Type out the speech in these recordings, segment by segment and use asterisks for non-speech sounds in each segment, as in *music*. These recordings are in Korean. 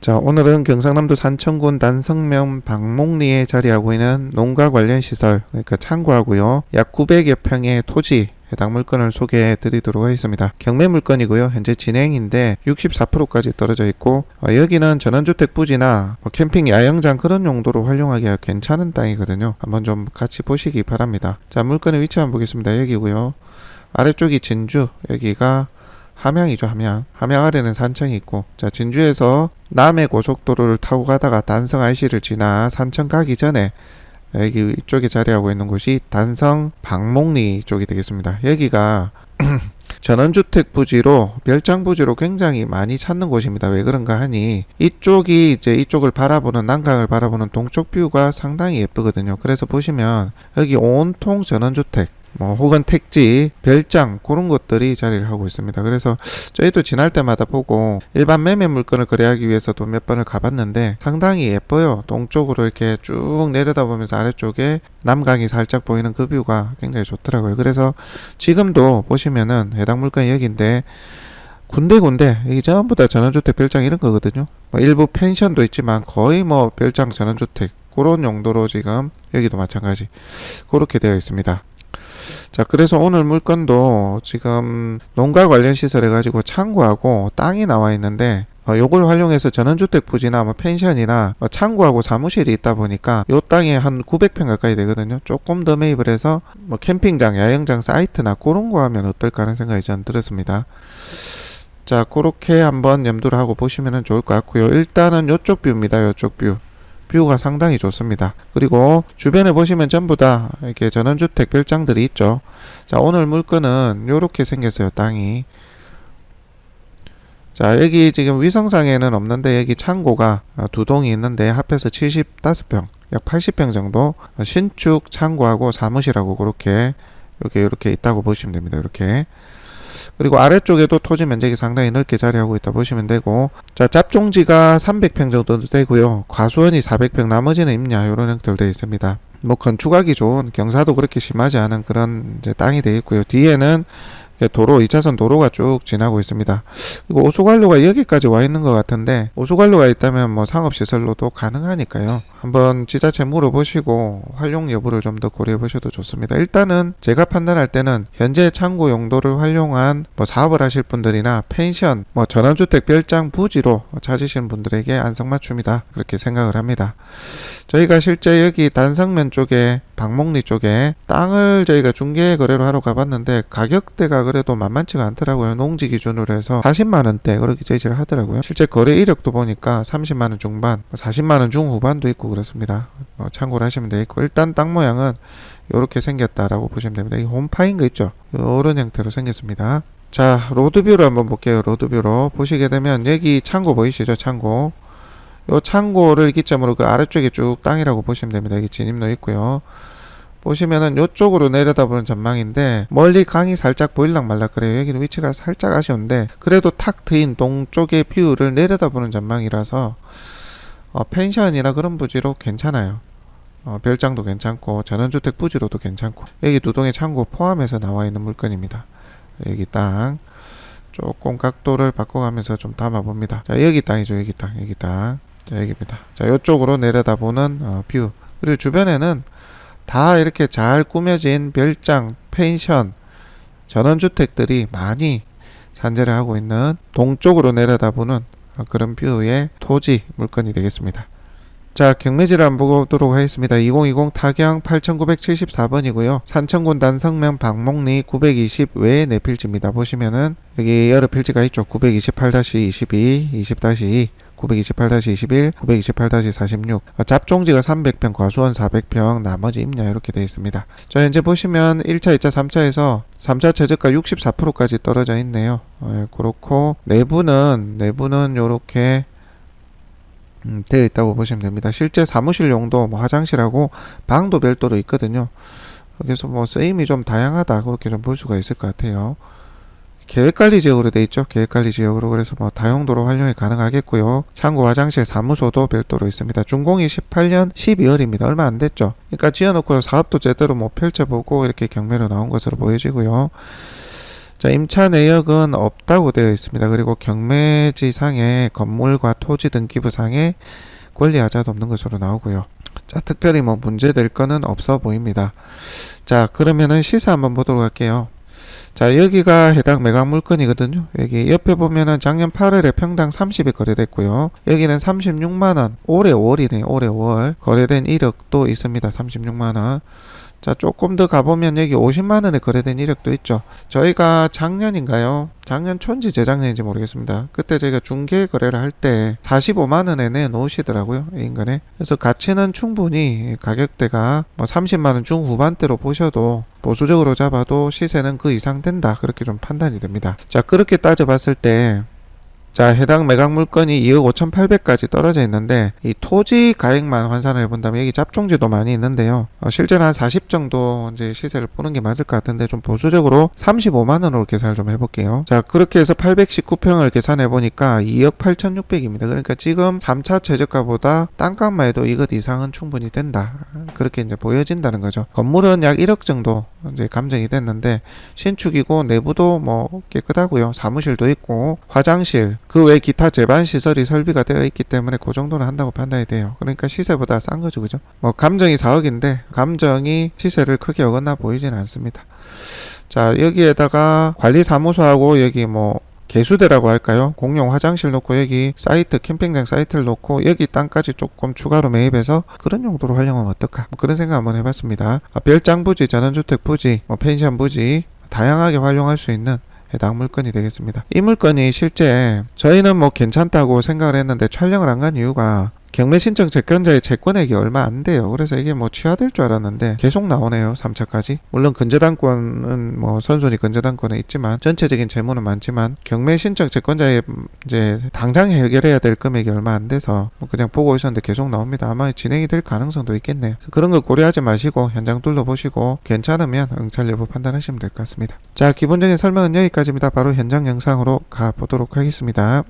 자, 오늘은 경상남도 산청군 단성면 박목리에 자리하고 있는 농가 관련 시설, 그러니까 창고하고요. 약 900여 평의 토지 해당 물건을 소개해 드리도록 하겠습니다. 경매 물건이고요. 현재 진행인데 64%까지 떨어져 있고 어, 여기는 전원주택 부지나 뭐 캠핑 야영장 그런 용도로 활용하기가 괜찮은 땅이거든요. 한번 좀 같이 보시기 바랍니다. 자, 물건의 위치 한번 보겠습니다. 여기고요. 아래쪽이 진주, 여기가 함양이죠, 함양. 함양 아래는 산청이 있고, 자, 진주에서 남해 고속도로를 타고 가다가 단성 IC를 지나 산청 가기 전에 여기 이쪽에 자리하고 있는 곳이 단성 박목리 쪽이 되겠습니다. 여기가 *clears throat* 전원주택 부지로 별장 부지로 굉장히 많이 찾는 곳입니다. 왜 그런가 하니 이쪽이 이제 이쪽을 바라보는 난강을 바라보는 동쪽 뷰가 상당히 예쁘거든요. 그래서 보시면 여기 온통 전원주택 뭐 혹은 택지, 별장 그런 것들이 자리를 하고 있습니다. 그래서 저희도 지날 때마다 보고 일반 매매 물건을 거래하기 위해서도 몇 번을 가봤는데 상당히 예뻐요. 동쪽으로 이렇게 쭉 내려다보면서 아래쪽에 남강이 살짝 보이는 그 뷰가 굉장히 좋더라고요. 그래서 지금도 보시면은 해당 물건이 여기인데 군데군데 이게 전부 다 전원주택 별장 이런 거거든요. 뭐 일부 펜션도 있지만 거의 뭐 별장 전원주택 그런 용도로 지금 여기도 마찬가지 그렇게 되어 있습니다. 자, 그래서 오늘 물건도 지금 농가 관련 시설 해가지고 창고하고 땅이 나와 있는데 어, 요걸 활용해서 전원주택 부지나 뭐 펜션이나 뭐 창고하고 사무실이 있다 보니까 요 땅이 한 900평 가까이 되거든요. 조금 더 매입을 해서 뭐 캠핑장, 야영장 사이트나 그런 거 하면 어떨까 하는 생각이 저는 들었습니다. 자, 그렇게 한번 염두를 하고 보시면 좋을 것 같고요. 일단은 요쪽 뷰입니다. 요쪽 뷰. 뷰가 상당히 좋습니다. 그리고 주변에 보시면 전부 다 이렇게 전원주택 별장들이 있죠. 자, 오늘 물건은 요렇게 생겼어요. 땅이. 자, 여기 지금 위성상에는 없는데 여기 창고가 어, 두 동이 있는데 합해서 75평, 약 80평 정도 어, 신축 창고하고 사무실하고 그렇게 이렇게 이렇게 있다고 보시면 됩니다. 이렇게. 그리고 아래쪽에도 토지 면적이 상당히 넓게 자리하고 있다 보시면 되고 자 잡종지가 300평 정도 되고요. 과수원이 400평 나머지는 임야 이런 형태로 되어 있습니다. 뭐 건축하기 좋은 경사도 그렇게 심하지 않은 그런 이제 땅이 되어 있고요. 뒤에는 도로 2차선 도로가 쭉 지나고 있습니다. 그리고 오수관로가 여기까지 와 있는 것 같은데 오수관로가 있다면 뭐 상업시설로도 가능하니까요. 한번 지자체 물어보시고 활용 여부를 좀 더 고려해 보셔도 좋습니다. 일단은 제가 판단할 때는 현재 창고 용도를 활용한 뭐 사업을 하실 분들이나 펜션, 뭐 전원주택 별장 부지로 찾으시는 분들에게 안성맞춤이다 그렇게 생각을 합니다. 저희가 실제 여기 단성면 쪽에 박목리 쪽에 땅을 저희가 중개 거래로 하러 가봤는데 가격대가 그래도 만만치가 않더라고요. 농지 기준으로 해서 40만 원대 그렇게 제시를 하더라고요. 실제 거래 이력도 보니까 30만 원 중반, 40만 원 중후반도 있고 그렇습니다. 어, 참고를 하시면 되겠고 일단 땅 모양은 이렇게 생겼다라고 보시면 됩니다. 이 홈파인 거 있죠? 이런 형태로 생겼습니다. 자 로드뷰로 한번 볼게요. 로드뷰로 보시게 되면 여기 창고 보이시죠? 창고. 요 창고를 기점으로 그 아래쪽에 쭉 땅이라고 보시면 됩니다. 여기 진입로 있고요. 보시면은 요쪽으로 내려다보는 전망인데 멀리 강이 살짝 보일락 말락 그래요. 여기는 위치가 살짝 아쉬운데 그래도 탁 트인 동쪽의 뷰를 내려다보는 전망이라서 어, 펜션이나 그런 부지로 괜찮아요. 어, 별장도 괜찮고 전원주택 부지로도 괜찮고 여기 두 동의 창고 포함해서 나와 있는 물건입니다. 여기 땅 조금 각도를 바꿔가면서 좀 담아봅니다. 자 여기 땅이죠. 여기 땅 여기 땅. 자 여기입니다. 자 이쪽으로 내려다보는 어, 뷰 그리고 주변에는 다 이렇게 잘 꾸며진 별장, 펜션, 전원주택들이 많이 산재를 하고 있는 동쪽으로 내려다보는 그런 뷰의 토지 물건이 되겠습니다. 자, 경매지를 한번 보도록 하겠습니다. 2020 타경 8974번이고요. 산청군 단성면 박목리 920 외의 네 필지입니다. 보시면은 여기 여러 필지가 있죠. 928-22, 20-2 928-21, 928-46 잡종지가 300평, 과수원 400평, 나머지 임야 이렇게 되어 있습니다. 자 현재 보시면 1차, 2차, 3차에서 3차 최저가 64%까지 떨어져 있네요. 예, 그렇고 내부는 내부는 요렇게 음, 되어 있다고 보시면 됩니다. 실제 사무실 용도 뭐 화장실하고 방도 별도로 있거든요. 그래서 뭐 쓰임이 좀 다양하다 그렇게 좀 볼 수가 있을 것 같아요. 계획관리 지역으로 돼 있죠. 계획관리 지역으로 그래서 뭐 다용도로 활용이 가능하겠고요. 창고 화장실 사무소도 별도로 있습니다. 준공이 18년 12월입니다. 얼마 안 됐죠. 그러니까 지어놓고 사업도 제대로 뭐 펼쳐보고 이렇게 경매로 나온 것으로 보여지고요. 자, 임차 내역은 없다고 되어 있습니다. 그리고 경매지상에 건물과 토지 등기부상에 권리하자도 없는 것으로 나오고요. 자, 특별히 뭐 문제될 거는 없어 보입니다. 자, 그러면은 시세 한번 보도록 할게요. 자, 여기가 해당 매각 물건이거든요. 여기 옆에 보면은 작년 8월에 평당 30이 거래됐고요. 여기는 36만원, 올해 5월이네요. 올해 5월. 거래된 이력도 있습니다. 36만원. 자, 조금 더 가보면 여기 50만원에 거래된 이력도 있죠. 저희가 작년인가요? 작년 촌지 재작년인지 모르겠습니다. 그때 저희가 중개 거래를 할 때 45만원에 내놓으시더라고요. 이 인간에. 그래서 가치는 충분히 가격대가 뭐 30만원 중후반대로 보셔도 보수적으로 잡아도 시세는 그 이상 된다. 그렇게 좀 판단이 됩니다. 자, 그렇게 따져봤을 때 자, 해당 매각 물건이 2억 5,800까지 떨어져 있는데 이 토지 가액만 환산을 해본다면 여기 잡종지도 많이 있는데요. 어, 실제로 한 40 정도 이제 시세를 보는 게 맞을 것 같은데 좀 보수적으로 35만 원으로 계산을 좀 해볼게요. 자, 그렇게 해서 819평을 계산해 보니까 2억 8,600입니다. 그러니까 지금 3차 최저가보다 땅값만 해도 이것 이상은 충분히 된다. 그렇게 이제 보여진다는 거죠. 건물은 약 1억 정도 이제 감정이 됐는데 신축이고 내부도 뭐 깨끗하고요. 사무실도 있고 화장실 그 외 기타 제반 시설이 설비가 되어 있기 때문에 그 정도는 한다고 판단이 돼요. 그러니까 시세보다 싼 거죠, 그죠? 뭐 감정이 4억인데 감정이 시세를 크게 어긋나 보이진 않습니다. 자 여기에다가 관리사무소하고 여기 뭐 개수대라고 할까요? 공용 화장실 놓고 여기 사이트 캠핑장 사이트를 놓고 여기 땅까지 조금 추가로 매입해서 그런 용도로 활용하면 어떨까? 뭐 그런 생각 한번 해봤습니다. 아, 별장 부지, 전원주택 부지, 뭐 펜션 부지 다양하게 활용할 수 있는 해당 물건이 되겠습니다. 이 물건이 실제 저희는 뭐 괜찮다고 생각을 했는데 촬영을 안 간 이유가 경매 신청 채권자의 채권액이 얼마 안 돼요. 그래서 이게 뭐 취하될 줄 알았는데 계속 나오네요. 3차까지. 물론 근저당권은 뭐 선순위 근저당권은 있지만 전체적인 재무는 많지만 경매 신청 채권자의 이제 당장 해결해야 될 금액이 얼마 안 돼서 뭐 그냥 보고 있었는데 계속 나옵니다. 아마 진행이 될 가능성도 있겠네요. 그런 걸 고려하지 마시고 현장 둘러보시고 괜찮으면 응찰 여부 판단하시면 될 것 같습니다. 자, 기본적인 설명은 여기까지입니다. 바로 현장 영상으로 가보도록 하겠습니다.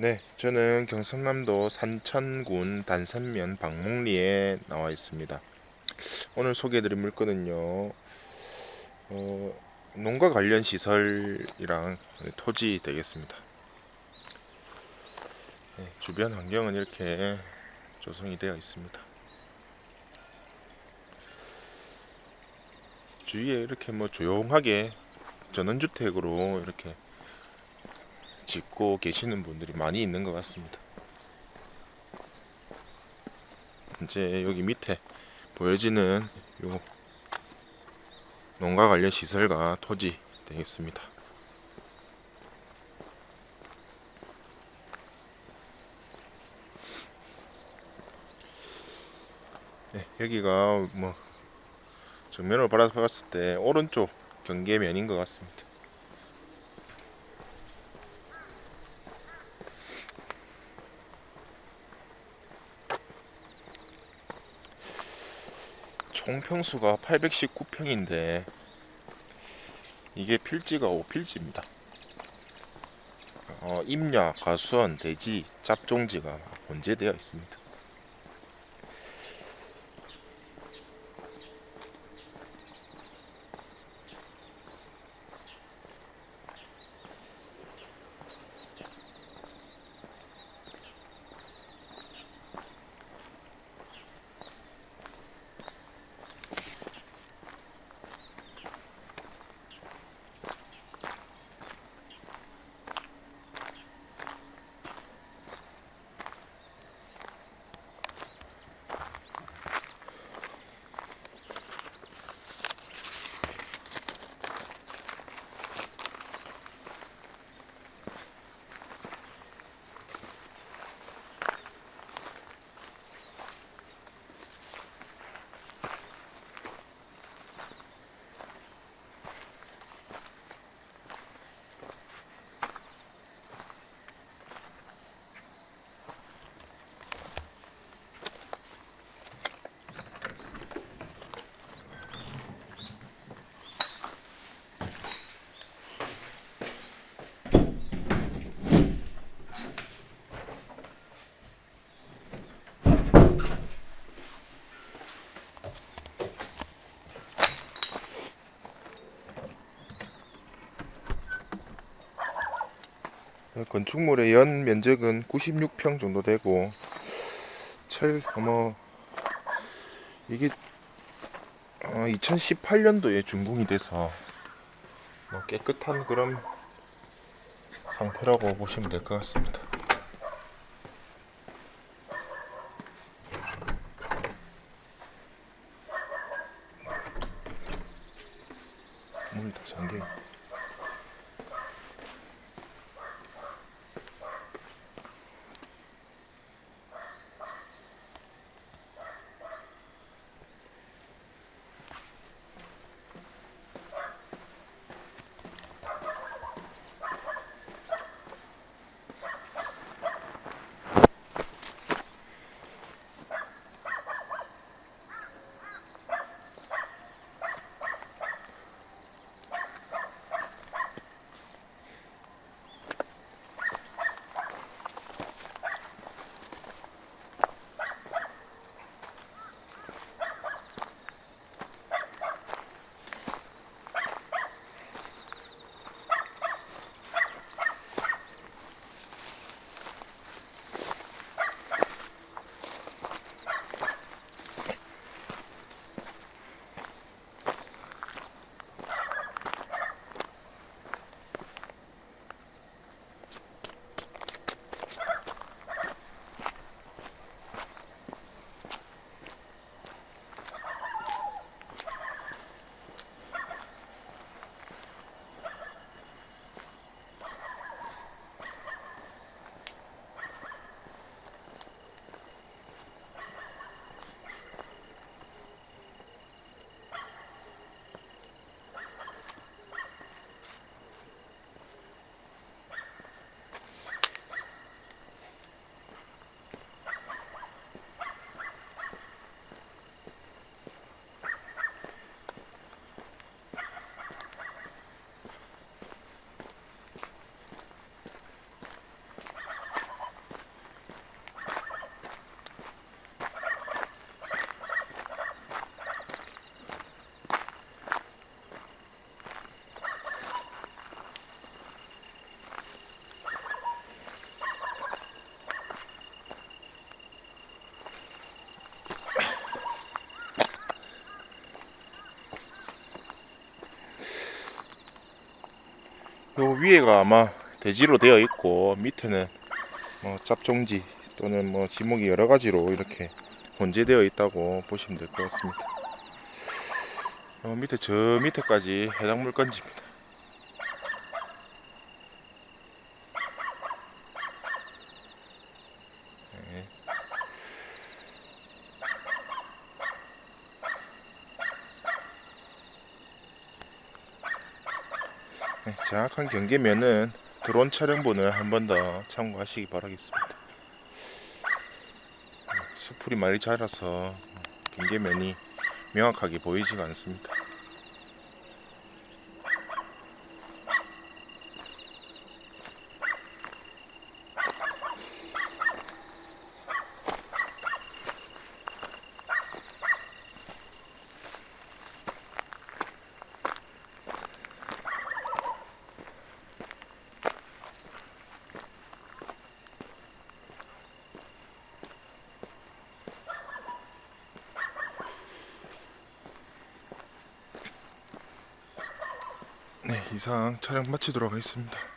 네, 저는 경상남도 산천군 단산면 박목리에 나와 있습니다. 오늘 소개해드릴 물건은요, 어, 농가 관련 시설이랑 토지 되겠습니다. 네, 주변 환경은 이렇게 조성이 되어 있습니다. 주위에 이렇게 뭐 조용하게 전원주택으로 이렇게 짓고 계시는 분들이 많이 있는 것 같습니다. 이제 여기 밑에 보여지는 요 농가 관련 시설과 토지 되겠습니다. 네, 여기가 뭐 정면으로 바라봤을 때 오른쪽 경계면인 것 같습니다. 총 평수가 819평인데 이게 필지가 5필지입니다. 어, 임야, 가수원, 대지, 짭종지가 혼재되어 있습니다. 건축물의 연 면적은 96평 정도 되고 철뭐 이게 2018년도에 준공이 돼서 뭐 깨끗한 그런 상태라고 보시면 될 것 같습니다. 문이 다 잠겨 요 위에가 아마 대지로 되어 있고 밑에는 뭐 짭종지 또는 뭐 지목이 여러 가지로 이렇게 혼재되어 있다고 보시면 될 것 같습니다. 어, 밑에 저 밑에까지 해당 물 건지입니다. 네. 네, 정확한 경계면은 드론 촬영본을 한 번 더 참고하시기 바라겠습니다. 네, 수풀이 많이 자라서 경계면이 명확하게 보이지가 않습니다. 이상 촬영 마치도록 하겠습니다.